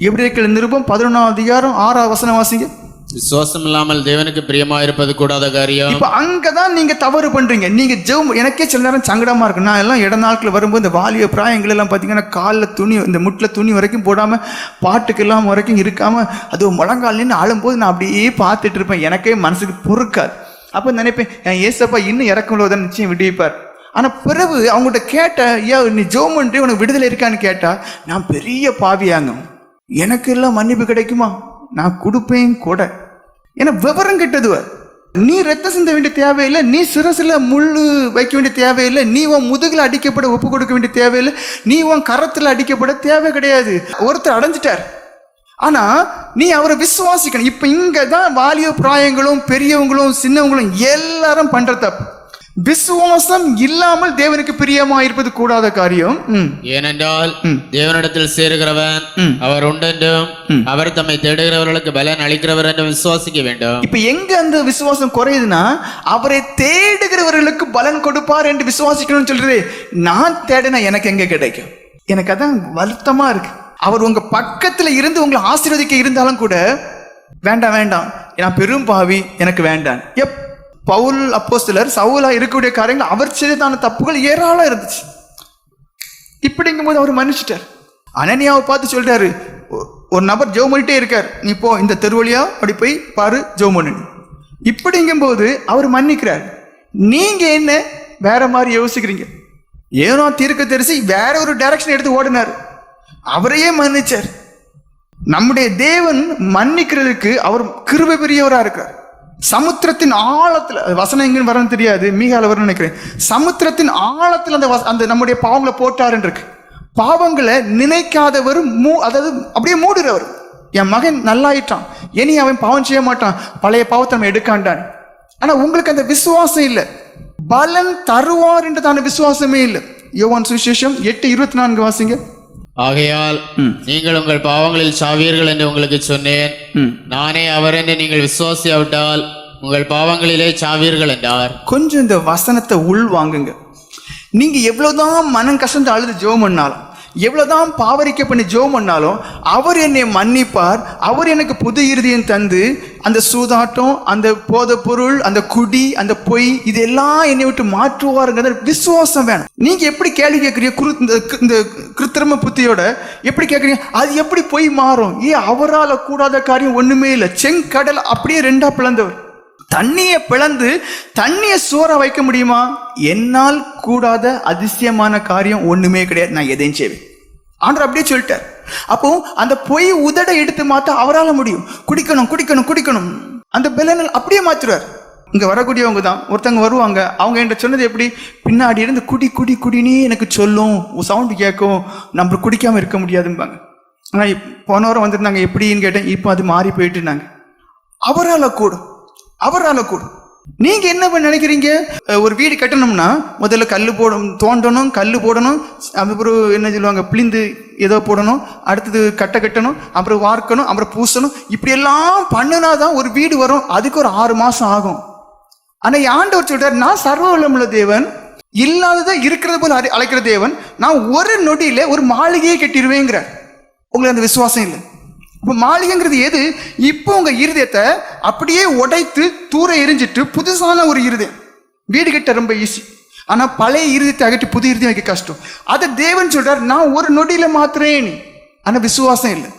எபிரேயர்கள் நிருபம் பதினொன்றாம் அதிகாரம் ஆறாவது வசனம் வாசிங்க. விசுவாசம் இல்லாமல் தேவனுக்கு பிரியமாயிருப்பது கூடாத காரியம். இப்ப அங்கதான் நீங்க தவறு பண்றீங்க. நீங்க ஜெபம் எனக்கே சில நேரம் சங்கடமா இருக்கு. நான் எல்லாம் இட நாட்கள் வரும்போது இந்த வாலிய பிராயங்கள் எல்லாம் பாத்தீங்கன்னா காலில் துணி இந்த முட்டில் துணி வரைக்கும் போடாம பாட்டுக்கு எல்லாம் வரைக்கும் இருக்காம அது முழங்கால் நின்று ஆளும்போது நான் அப்படியே பார்த்துட்டு இருப்பேன். எனக்கே மனசுக்கு பொறுக்காது. அப்ப நினைப்பேன் என் ஏசப்பா இன்னும் இறக்கும்போது நிச்சயம் விடுவிப்பார். ஆனா பிறகு அவங்ககிட்ட கேட்ட ஏன் நீ ஜோம் பண்ணிட்டு உனக்கு விடுதலை இருக்கான்னு கேட்டா நான் பெரிய பாவியாங்க எனக்கு எல்லாம் மன்னிப்பு கிடைக்குமா? நான் கொடுப்பேன் கூட. ஏன்னா விவரம் கெட்டதுவ. நீ ரத்தம் சிந்த வேண்டிய தேவையில்லை நீ சிரசில் முள்ளு வைக்க வேண்டிய தேவையில்லை நீ உன் முதுகில் அடிக்கப்பட ஒப்பு கொடுக்க வேண்டிய தேவையில்லை நீ உன் கரத்தில் அடிக்கப்பட தேவை கிடையாது. ஒருத்தர் அடைஞ்சிட்டார். ஆனால் நீ அவரை விசுவாசிக்கணும். இப்போ இங்கே தான் வாலிய பிராயங்களும் பெரியவங்களும் சின்னவங்களும் எல்லாரும் பண்ணுற தப்பு. விசுவாசம் இல்லாமல் தேவனுக்கு பிரியமா இருப்பது கூடாத காரியம். ஏனென்றால் தேவனிடத்தில் சேருகிறவன். அவர் உண்டென்றும் அவர் தம்மை தேடுகிறவர்களுக்கு பலன் அளிக்கிறவர் என்றும் விசுவாசிக்க வேண்டும். இப்ப எங்க அந்த விசுவாசம் குறையுதுன்னா அவரை தேடுகிறவர்களுக்கு பலன் கொடுப்பார் என்று விசுவாசிக்கணும்னு சொல்றது நான் தேடினா எனக்கு எங்க கிடைக்கும்? எனக்கு அதான் வருத்தமா இருக்கு. அவர் உங்க பக்கத்துல இருந்து உங்களை ஆசீர்வதிக்க இருந்தாலும் கூட வேண்டாம் வேண்டாம். நான் பெரும் பாவி எனக்கு வேண்டாம். எப் பவுல் அப்போஸ்தலர் சவுலா இருக்கக்கூடிய காரியங்கள் அவர் செய்ததான தப்புகள் ஏராளம் இருந்துச்சு. இப்படிங்கும்போது அவர் மன்னிச்சிட்டார். அனனியாவை பார்த்து சொல்லிட்டாரு ஒரு நபர் ஜெபம் பண்ணிட்டே இருக்கார் நீ போ இந்த தெருவழியா அப்படி போய் பாரு ஜெபம் பண்ணு. இப்படிங்கும்போது அவர் மன்னிக்கிறார். நீங்க என்ன வேற மாதிரி யோசிக்கிறீங்க? ஏனோ தீர்க்க தெரிசி வேற ஒரு டைரக்ஷன் எடுத்து ஓடினார். அவரையே மன்னிச்சார். நம்முடைய தேவன் மன்னிக்கிறதுக்கு அவர் கிருப பெரியவராக இருக்கார். சமுத்திரத்தின் ஆழத்தில் வசனம் எங்கன்னு வரணும் தெரியாது மீகால வரும்னு நினைக்கிறேன். சமுத்திரத்தின் ஆழத்தில் அந்த வச- அந்த நம்முடைய பாவங்களை போட்டாருன்னு இருக்கு. பாவங்களை நினைக்காதவர் மூ அதாவது அப்படியே மூடுறவர். என் மகன் நல்லாயிட்டான். இனி அவன் பாவம் செய்ய மாட்டான். பழைய பாவத்தை நம்ம எடுக்காண்டான். ஆனால் உங்களுக்கு அந்த விசுவாசம் இல்லை. பலன் தருவார் என்றதான விசுவாசமே இல்லை. யோவான் சுவிசேஷம் எட்டு இருபத்தி நான்கு வாசிங்க. ஆகையால் நீங்கள் உங்கள் பாவங்களில் சாவீர்கள் என்று உங்களுக்கு சொன்னேன். நானே அவர் என்று நீங்கள் விசுவாசியாவிட்டால் உங்கள் பாவங்களிலே சாவீர்கள் என்றார். கொஞ்சம் இந்த வசனத்தை உள் வாங்குங்க. நீங்க எவ்வளவுதான் மனம் கசந்து அழுது ஜெபம் பண்ணாலும் எவ்வளவுதான் பாவரிக்க பண்ணி ஜெபம் பண்ணாலும் அவர் என்னை மன்னிப்பார் அவர் எனக்கு புது இருதயம் தந்து அந்த சூதாட்டம் அந்த போத பொருள் அந்த குடி அந்த பொய் இதெல்லாம் என்னை விட்டு மாற்றுவாருங்கிற விசுவாசம் வேணும். நீங்க எப்படி கேள்வி கேட்குறீங்க? குரு இந்த இந்த கிருத்திரம புத்தியோட எப்படி கேட்குறீங்க? அது எப்படி பொய் மாறும்? ஏன் அவரால் கூடாத காரியம் ஒண்ணுமே இல்லை. செங்கடல் அப்படியே ரெண்டா பிளந்தவர். தண்ணியை பிளந்து தண்ணியை சோற வைக்க முடியுமா? என்னால் கூடாத அதிசயமான காரியம் ஒண்ணுமே கிடையாது. நான் எதையும் செய்வேன். ஆண்டர் அப்படியே சொல்லிட்டார். அப்போ அந்த பொய் உதட எடுத்து மாற்ற அவரால் முடியும். குடிக்கணும் குடிக்கணும் குடிக்கணும். அந்த பெலனல் அப்படியே மாத்துறார். இங்கே வரக்கூடியவங்க தான். ஒருத்தவங்க வருவாங்க. அவங்க என்கிட்ட சொன்னது எப்படி? பின்னாடி இருந்து குடி குடி குடினே எனக்கு சொல்லும். சவுண்டு கேட்கும். நம்ம குடிக்காமல் இருக்க முடியாதும்பாங்க. ஆனால் போன வாரம் வந்திருந்தாங்க. எப்படின்னு கேட்டேன். இப்போ அது மாறி போயிட்டு இருந்தாங்க அவரால கூடும். அவரால கூடும். நீங்க என்ன பண்ண நினைக்கிறீங்க? ஒரு வீடு கட்டணும்னா முதல்ல கல் போடணும் தோண்டணும் கல் போடணும் அப்புறம் என்ன சொல்லுவாங்க பிளிந்து ஏதோ போடணும் அடுத்தது கட்டை கட்டணும் அப்புறம் வார்க்கணும் அப்புறம் பூசணும். இப்படி எல்லாம் பண்ணுனாதான் ஒரு வீடு வரும். அதுக்கு ஒரு ஆறு மாசம் ஆகும். ஆனா ஆண்டவர் சொல்றாரு நான் சர்வவல்லமுள்ள தேவன் இல்லாததை இருக்கிறது போல அழைக்கிற தேவன் நான் ஒரு நொடியில ஒரு மாளிகையை கட்டிடுவேங்கிறார். உங்களுக்கு அந்த விசுவாசம் இல்லை. இப்போ மாளிகைங்கிறது எது? இப்போ உங்கள் இருதயத்தை அப்படியே உடைத்து தூர எரிஞ்சிட்டு புதுசான ஒரு இருதயம். வீடு கட்ட ரொம்ப ஈஸி ஆனால் பழைய இருதயத்தை அகற்றி புது இருதயம் வைக்க கஷ்டம். அதை தேவன் சொல்கிறார் நான் ஒரு நொடியில் மாத்திரேன் ஆனால் விசுவாசம் இல்லை.